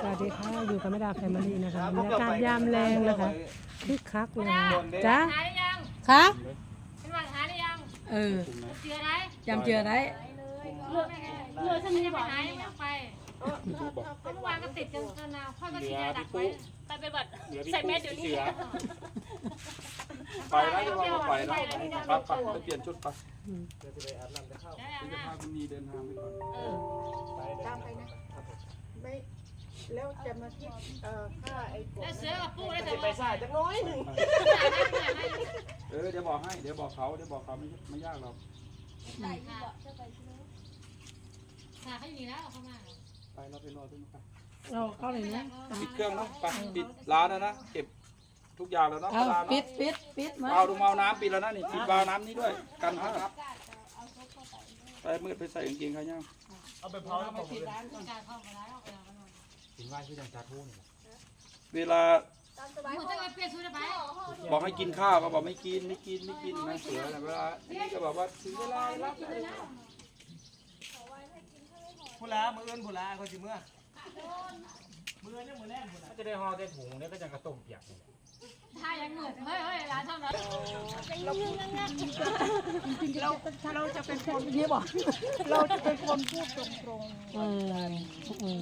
สวัสดีค่ะอยู่กับแม่ดาแฟมิลี่นะคะบรรยากาศยามแรงนะคะคึกคักเลยนะจ้าหาได้ยังคะเป็นวันหาได้ยังเออเจือได้จำเจอได้เลือกเลือกฉันจะไปหายังไม่ไปเพราะเมื่อวานก็ติดกันจนนาวพ่อก็ฉีดยาดักไว้ไปเป็นบัตรใส่แมสเดี๋ยวนี้ไปนะจะว่าไปนะไปไปไปเปลี่ยนชุดไปได้จะอาบน้พาคุณนีเดินทางไปก่อนำเออตามไปนะไม่ แล้วจะมาคิดเอ่อค่าไอ้กบแล้วเสือกับปูได้แต่ไปสายจักน้อยหนึ่งเออเดี๋ยวบอกให้เดี๋ยวบอกเขาเดี๋ยวบอกเขาไม่ไม่ยากหรอกขาเขาอยู่นี่แล้วเขามาไปเราไปรอตรงนู้นไปเราเข้าเลยนะปิดเครื่องเนาะไปปิดร้านแล้วนะเก็บทุกอย่างแล้วเนาะเอาร้านปิดเนาะปิดปิดมาเอาดูเมาน้ำปิดแล้วนะนี่ปิดวาล์วน้ำนี้ด้วยกันครับไปมืดไปใส่กางเกงขายาวการเข้ามาแล้วออกไปแล้ว กันหมดเวลามึงจะไปเปลี่ยนชุดไปบอกให้กินข้าวก็บอกไม่กินไม่กินไม่กินนะเสือนะเวลานี่ก็บอกว่าถึงเวลารับได้แล้วผู้ลามือเอื้นผู้ลาเขาจิเมื่อมือเนี่ยมือแรกผู้ลาจะได้ห่อได้ถุงเนี่ยก็จะกระต้มเปียกนี่แหละ ถ้ายังเหนื่อยเฮ้ยเฮ้ยร้านทำไรเราเราจะเป็นคนนี่บอกเราจะเป็นคนพูดตรงเออเออ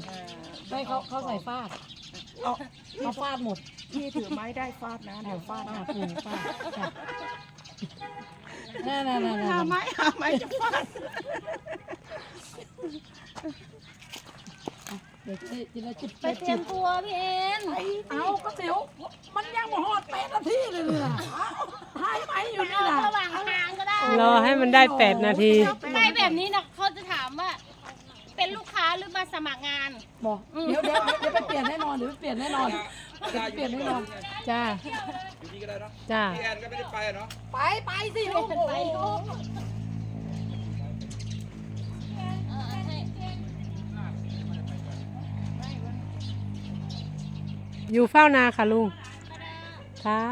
ไม่เขาเขาใส่ฟาดๆเอาเขาฟาดหมดพี่ถือไม้ได้ฟาดนะเดี๋ยวฟาดฟานะดเออฟาดค่ะนั่นนั่นนั่นหาไม้หาไม้จะฟาดเดี๋ยวจะจะได้จุดไปเตรียมตัวพี่เอ็นเอาก็เดี๋ยวมันยังมาหอดแปด นาทีเลยเนี่ยหายไหมอยู่นี่นะระหว่างทางก็ได้ รอให้มันได้แปดนาทีไม่แบบนี้นะเขาจะถามว่า เป็นลูกค้าหรือมาสมัครงาน บอกเดี๋ยวเดี๋ยวเดี๋ยวไปเปลี่ยนแน่นอนเดี๋ยวไปเปลี่ยนแน่นอนเดี๋ยวไปเปลี่ยนแน่นอนจ้า อยู่ที่ก็ได้เนาะจ้า พี่แอนก็ไม่ได้ไปอะเนาะไปไปสิลูกไปลูกเออใช่อยู่เฝ้านาค่ะลุง คะ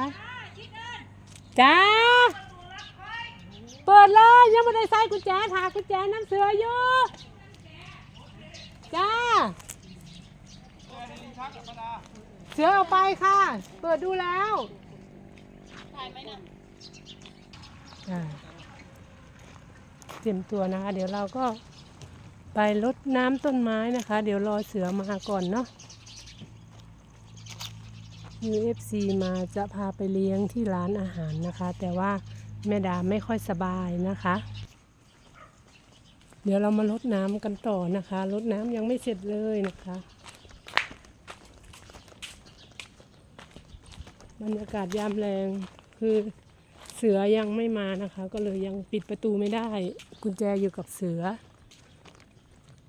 จ้าเปิดเลยยังไม่ได้ใส่กุญแจค่ะกุญแจน้ำเสืออยู่จ้าเสือเอาไปค่ะ เปิดดูแล้วเตรียมตัวนะคะ เดี๋ยวเราก็ไปรดน้ำต้นไม้นะคะ เดี๋ยวรอเสือมาก่อนเนาะ UFC มาจะพาไปเลี้ยงที่ร้านอาหารนะคะ แต่ว่าแม่ดาไม่ค่อยสบายนะคะ เดี๋ยวเรามาลดน้ำกันต่อนะคะลดน้ำยังไม่เสร็จเลยนะคะบรรยากาศยามแรงคือเสือยังไม่มานะคะ ก็เลยยังปิดประตูไม่ได้ กุญแจอยู่กับเสือ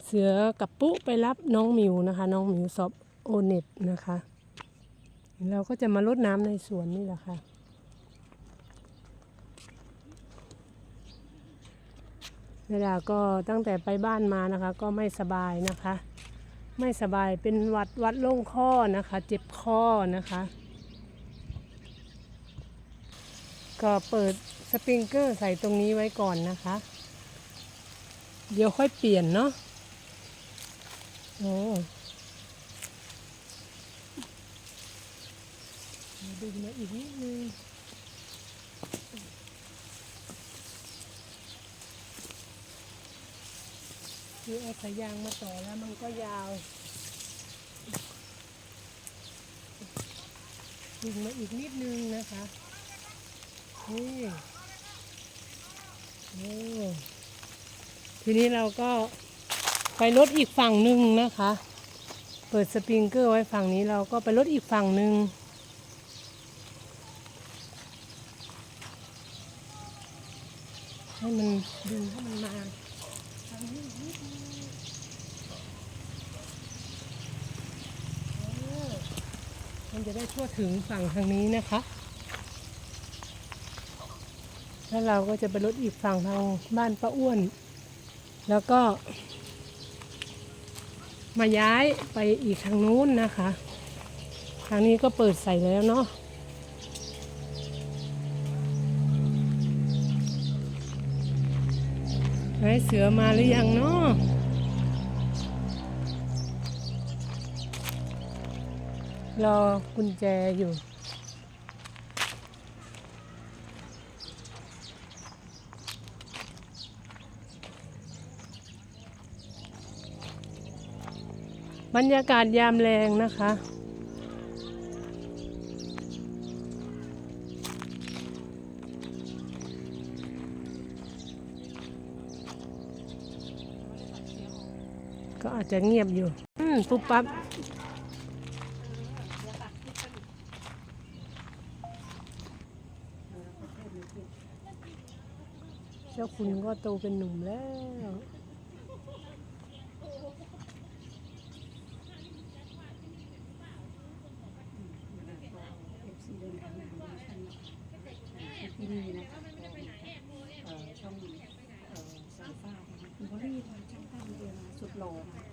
เสือกับปุ๊ไปรับน้องหมิวนะคะ น้องหมิวสอบโอเน็ตนะคะ เราก็จะมาลดน้ำในสวนนี่แหละค่ะ เวลาก็ตั้งแต่ไปบ้านมานะคะ ก็ไม่สบายนะคะ ไม่สบายเป็นวัดวัดลงข้อนะคะ เจ็บคอนะคะ ก็เปิดสปริงเกอร์ใส่ตรงนี้ไว้ก่อนนะคะ เดี๋ยวค่อยเปลี่ยนเนาะโอ้ ดึงมาอีกนิดนึงคือเอาสายยางมาต่อแล้วมันก็ยาวดึงมาอีกนิดนึงนะคะนี่โอ้ทีนี้เราก็ไปรถอีกฝั่งหนึ่งนะคะ เปิดสปริงเกอร์ไว้ฝั่งนี้เราก็ไปรถอีกฝั่งหนึ่ง ให้มันดึงให้มันมาออมันจะได้ทั่วถึงฝั่งทางนี้นะคะ แล้วเราก็จะไปรถอีกฝั่งทางบ้านป้าอ้วน แล้วก็ มาย้ายไปอีกทางนู้นนะคะ ทางนี้ก็เปิดใส่แล้วเนาะ ไหนเสือมาหรือยังเนาะรอกุญแจอยู่ บรรยากาศยามแรงนะคะ ก็อาจจะเงียบอยู่ อืมปุ๊บปั๊บเจ้าคุณก็โตเป็นหนุ่มแล้ว ที่นี่นะคะเอ่อช่องเอ่อสายฟ้านะคะคุณพอลลี่ทางช่างตั้งเดียวนะ สุดหล่อนะ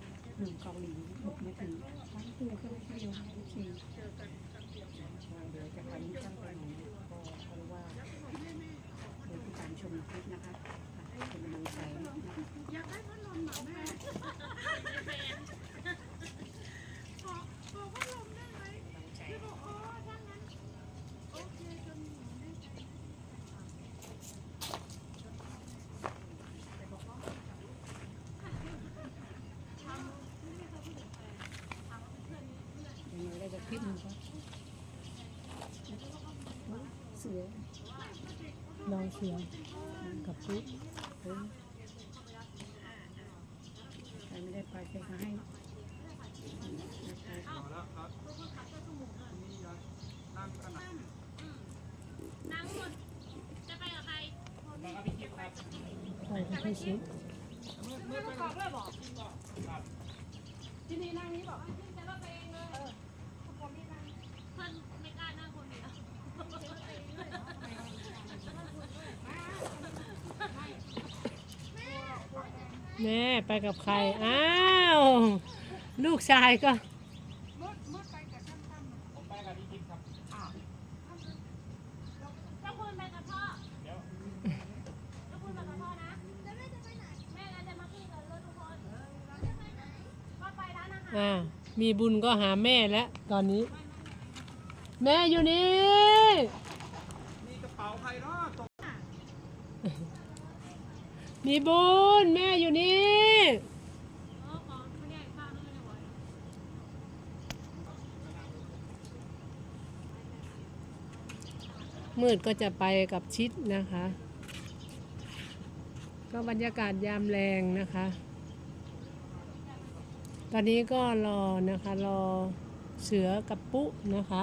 หนึ่งเกาหลีบุกมาถึงร้านตู้เครื่องเดียวทุกทีเดี๋ยวจะไปนี้ช่างไปไหนก็เพราะว่าเดี๋ยวติดตามชมคลิปนะคะเป็นกำลังใจนะคะ ยังไงได้จะคลิปหนึงก็ เสือลองเสียงกับปุ๊บเออใครไม่ได้ไปใครก็ให้นะคะจะไปกับใครใครก็ให้ชิดที่นี่นั่งนี้บอกจะรถไปเองเลยเออผมไม่นั่ง เพื่อนไม่กล้านั่งคนเดียวแม่ไปกับใคร อ้าว ลูกชายก็ ผมไปกับพี่จิ๊บครับ เจ้าคุณไปกับพ่อเจ้าคุณไปกับพ่อนะแม่จะไปไหน แม่จะมาขึ้นกับรถทุกคนก็ไปร้านอาหาร อ่า มีบุญก็หาแม่แล้วตอนนี้ แม่อยู่นี่นี่กระเป๋าใครเนาะตกมีบุญแม่อยู่นี่ มืดก็จะไปกับชิดนะคะ ก็บรรยากาศยามแรงนะคะ ตอนนี้ก็รอนะคะ รอเสือกับปุ๊นะคะ